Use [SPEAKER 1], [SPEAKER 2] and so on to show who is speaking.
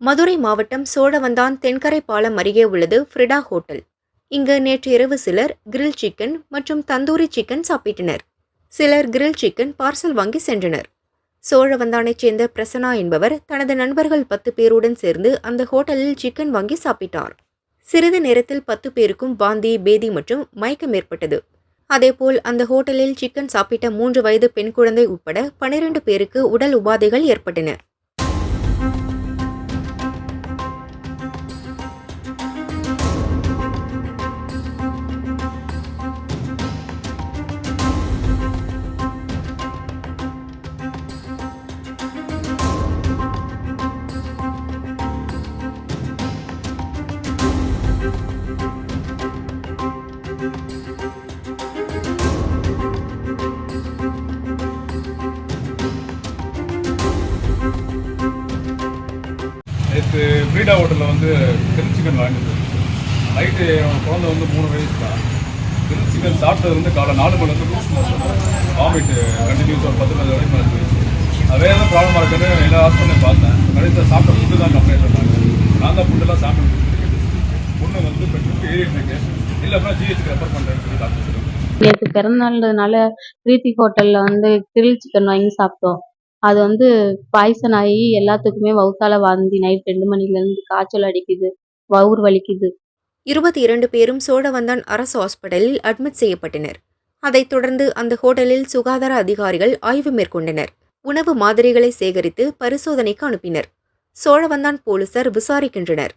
[SPEAKER 1] மதுரை மாவட்டம் சோழவந்தான் தென்கரை பாலம் அருகே உள்ளது ஃப்ரிடா ஹோட்டல். இங்கு நேற்று இரவு சிலர் கிரில் சிக்கன் மற்றும் தந்தூரி சிக்கன் சாப்பிட்டனர். சிலர் கிரில் சிக்கன் பார்சல் வாங்கி சென்றனர். சோழவந்தானைச் சேர்ந்த பிரசன்னா என்பவர் தனது நண்பர்கள் பத்து பேருடன் சேர்ந்து அந்த ஹோட்டலில் சிக்கன் வாங்கி சாப்பிட்டார். சிறிது நேரத்தில் பத்து பேருக்கும் வாந்தி பேதி மற்றும் மயக்கம் ஏற்பட்டது. அதேபோல் அந்த ஹோட்டலில் சிக்கன் சாப்பிட்ட மூன்று வயது பெண் குழந்தை உட்பட பனிரெண்டு பேருக்கு உடல் உபாதைகள் ஏற்பட்டன.
[SPEAKER 2] நேற்று பிரீடா ஹோட்டலில் வந்து கிரில் சிக்கன் வாங்கிட்டு நைட்டு என் குழந்தை வந்து மூணு வயசு தான் கிரில் சிக்கன் சாப்பிட்டது வந்து காலை நாலு மணி வந்து வாமிட்டு கண்டினியூஸ் ஒரு பத்து மணி வரைக்கும் அது வேறு எதுவும் ப்ராப்ளமாக இருக்குன்னு எல்லா ஹாஸ்பிட்டலையும் பார்த்தேன். கடைசியில் சாப்பிட்ட ஏறிட்டு இருக்கு இல்லை அப்படின்னா ஜிஹெச்சுக்கு ரெஃபர் பண்ணுறேன்னு சொல்லி டாக்டர் சொல்லுவாங்க
[SPEAKER 3] நேற்று பிறந்தநாள்ன்றதுனால பிரீத்தி ஹோட்டலில் வந்து கிரில் சிக்கன் வாங்கி சாப்பிட்டோம். அது வந்து பாய்சன் ஆகி எல்லாத்துக்குமே வவுத்தால வாந்தி. நைட் ரெண்டு மணிலேருந்து காய்ச்சல் அடிக்குது. வவுறு வலிக்குது.
[SPEAKER 1] இருபத்தி இரண்டு பேரும் சோழவந்தான் அரசு ஹாஸ்பிட்டலில் அட்மிட் செய்யப்பட்டனர். அதைத் தொடர்ந்து அந்த ஹோட்டலில் சுகாதார அதிகாரிகள் ஆய்வு மேற்கொண்டனர். உணவு மாதிரிகளை சேகரித்து பரிசோதனைக்கு அனுப்பினர். சோழவந்தான் போலீசார் விசாரிக்கின்றனர்.